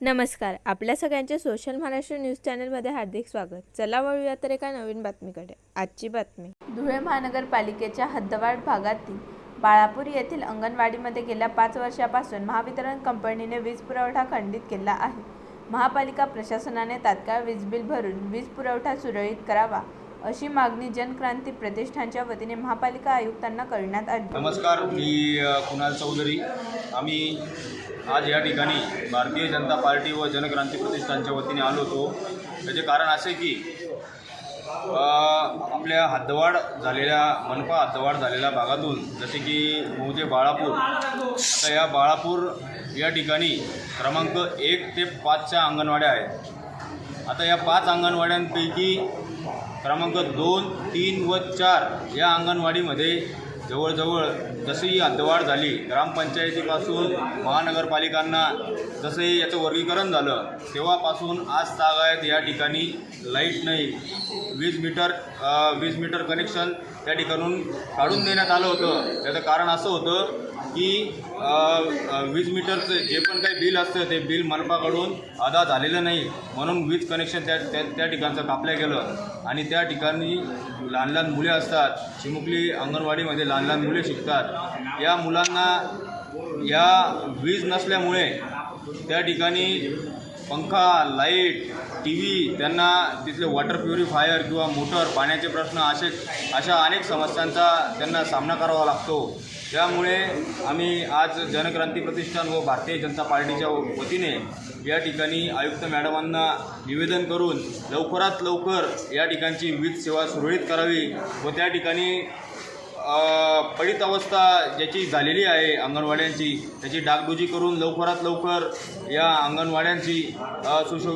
नमस्कार आपल्या सगळ्यांचे सोशल महाराष्ट्र न्यूज चॅनलमध्ये हार्दिक स्वागत. चला वळूया तर एका नवीन बातमीकडे. आजची बातमी. धुळे महानगरपालिकेच्या हद्दवाड भागातील बाळापूर येथील अंगणवाडीमध्ये गेल्या पाच वर्षापासून महावितरण कंपनीने वीज पुरवठा खंडित केला आहे. महापालिका प्रशासनाने तात्काळ वीज बिल भरून वीज पुरवठा सुरळीत करावा अशी मागणी जनक्रांती प्रतिष्ठानच्या वतीने महापालिका आयुक्तांना करण्यात आली. नमस्कार मी कुणाल चौधरी. आम्ही आज या ठिकाणी भारतीय जनता पार्टी व जनक्रांती प्रतिष्ठानच्या वतीने आलो होतो. त्याचे कारण असे की आपल्या हद्दवाढ झालेल्या मनपा हद्दवाढ झालेल्या भागातून जसे की मौजे बाळापूर आता या बाळापूर या ठिकाणी क्रमांक एक ते पाचच्या अंगणवाड्या आहेत. आता या पाच अंगणवाड्यांपैकी क्रमांक दोन तीन व चार या अंगणवाडीमध्ये जवळजवळ जशी ही झाली ग्रामपंचायतीपासून महानगरपालिकांना जसंही याचं वर्गीकरण झालं तेव्हापासून आज तागायत या ठिकाणी लाइट नाही. वीज मीटर वीज मीटर कनेक्शन त्या ठिकाणून काढून देण्यात आलं होतं. त्याचं कारण असं होतं की वीज मीटरचं जे पण काही बिल असतं ते बिल मनपाकडून अदा झालेलं नाही. म्हणून वीज कनेक्शन त्या त्या त्या ठिकाणचं कापलं गेलं. आणि त्या ठिकाणी लहान लहान मुले असतात. चिमुकली अंगणवाडीमध्ये लहान लहान मुले शिकतात. या मुलांना या वीज नसल्यामुळे त्या ठिकाणी पंखा लाइट टी व्ही त्यांना तिथले वॉटर प्युरिफायर किंवा मोटर पाण्याचे प्रश्न असे अशा अनेक समस्यांचा त्यांना सामना करावा लागतो. त्यामुळे आम्ही आज जनक्रांती प्रतिष्ठान व भारतीय जनता पार्टीच्या वतीने या ठिकाणी आयुक्त मॅडमांना निवेदन करून लवकरात लवकर या ठिकाणची वीज सेवा सुरळीत करावी व त्या ठिकाणी पडीत अवस्था ज्याची झालेली आहे अंगणवाड्यांची त्याची डागडुजी करून लवकरात लवकर या अंगणवाड्यांची सुशो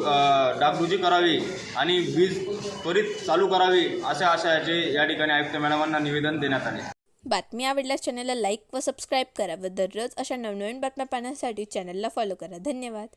डागडुजी करावी आणि वीज त्वरित चालू करावी अशा आशयाचे या ठिकाणी आयुक्त मॅडमांना निवेदन देण्यात आले. बातमी आवडल्यास चॅनलला लाईक व सबस्क्राईब करा व दररोज अशा नवनवीन बातम्या पाहण्यासाठी चॅनलला फॉलो करा. धन्यवाद.